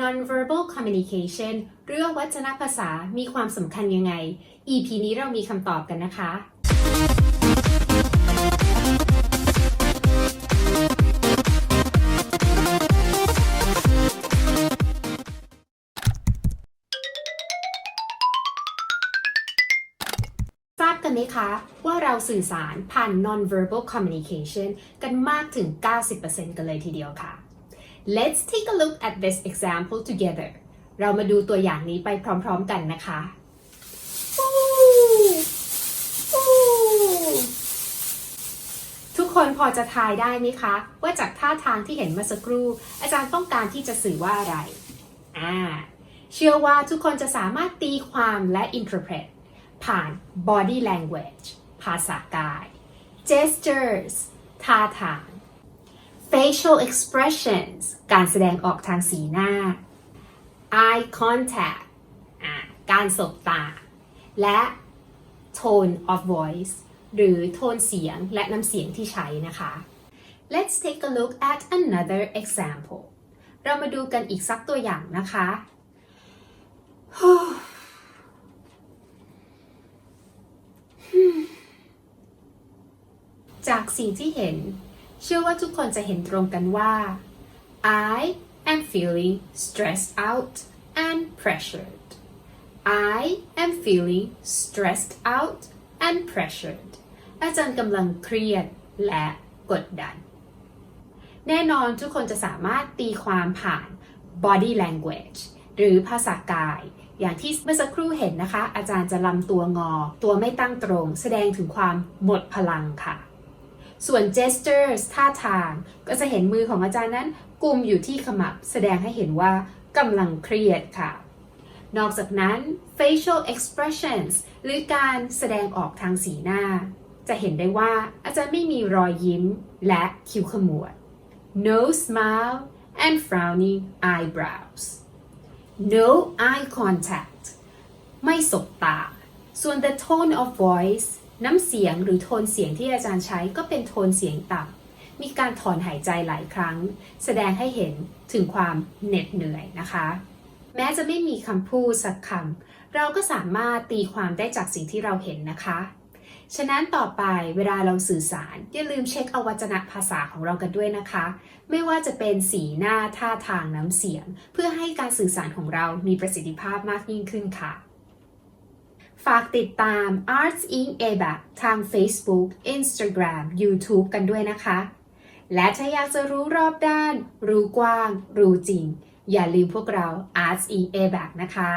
nonverbal communication เรื่องวัจนภาษามีความสำคัญยังไง EP นี้เรามีคำตอบกันนะคะ ทราบกันไหมคะว่าเราสื่อสารผ่าน nonverbal communication กันมากถึง 90%กันเลยทีเดียวค่ะ Let's take a look at this example together เรามาดูตัวอย่างนี้ไปพร้อมๆกันนะคะ ทุกคนพอจะทายได้ไหมคะ ว่าจากท่าทางที่เห็นเมื่อสักครู่ อาจารย์ต้องการที่จะสื่อว่าอะไรอ่าเชื่อว่าทุกคนจะสามารถตีความและ interpret ผ่าน body language ภาษากาย gestures ท่าทาง facial expressions การแสดงออกทางสีหน้า eye contact การสบตา และ tone of voice หรือโทนเสียงและน้ำเสียงที่ใช้นะคะ Let's take a look at another example เรามาดูกันอีกสักตัวอย่างนะคะ จากสิ่งที่เห็น เชื่อว่าทุกคนจะเห็นตรงกันว่า I am feeling stressed out and pressured I am feeling stressed out and pressured อาจารย์กำลังเครียดและกดดัน แน่นอนทุกคนจะสามารถตีความผ่าน body language หรือภาษากาย อย่างที่เมื่อสักครู่เห็นนะคะ อาจารย์จะลำตัวงอ ตัวไม่ตั้งตรง แสดงถึงความหมดพลังค่ะ ส่วน gestures ท่าทาง ก็จะเห็นมือของอาจารย์นั้นกุมอยู่ที่ขมับแสดงให้เห็นว่ากำลังเครียดค่ะ นอกจากนั้น facial expressions หรือการแสดงออกทางสีหน้า จะเห็นได้ว่าอาจารย์ไม่มีรอยยิ้มและคิ้วขมวด no smile and frowning eyebrows no eye contact ไม่สบตา ส่วน the tone of voice น้ำเสียงหรือโทนเสียงที่อาจารย์ใช้ก็เป็นโทนเสียงต่ำมีการถอนหายใจหลายครั้ง แสดงให้เห็นถึงความเหน็ดเหนื่อยนะคะ แม้จะไม่มีคำพูดสักคำเราก็สามารถตีความได้จากสิ่งที่เราเห็นนะคะ ฉะนั้นต่อไปเวลาเราสื่อสารอย่าลืมเช็คอวัจนภาษาของเรากันด้วยนะคะ ไม่ว่าจะเป็นสีหน้าท่าทางน้ำเสียง เพื่อให้การสื่อสารของเรามีประสิทธิภาพมากยิ่งขึ้นค่ะ ฝากติดตาม Arts in a b a c ทาง Facebook Instagram YouTube กันด้วยนะคะ และถ้าอยากจะรู้รอบด้าน รู้กว้าง รู้จริง อย่าลืมพวกเรา Arts in a b a c นะคะ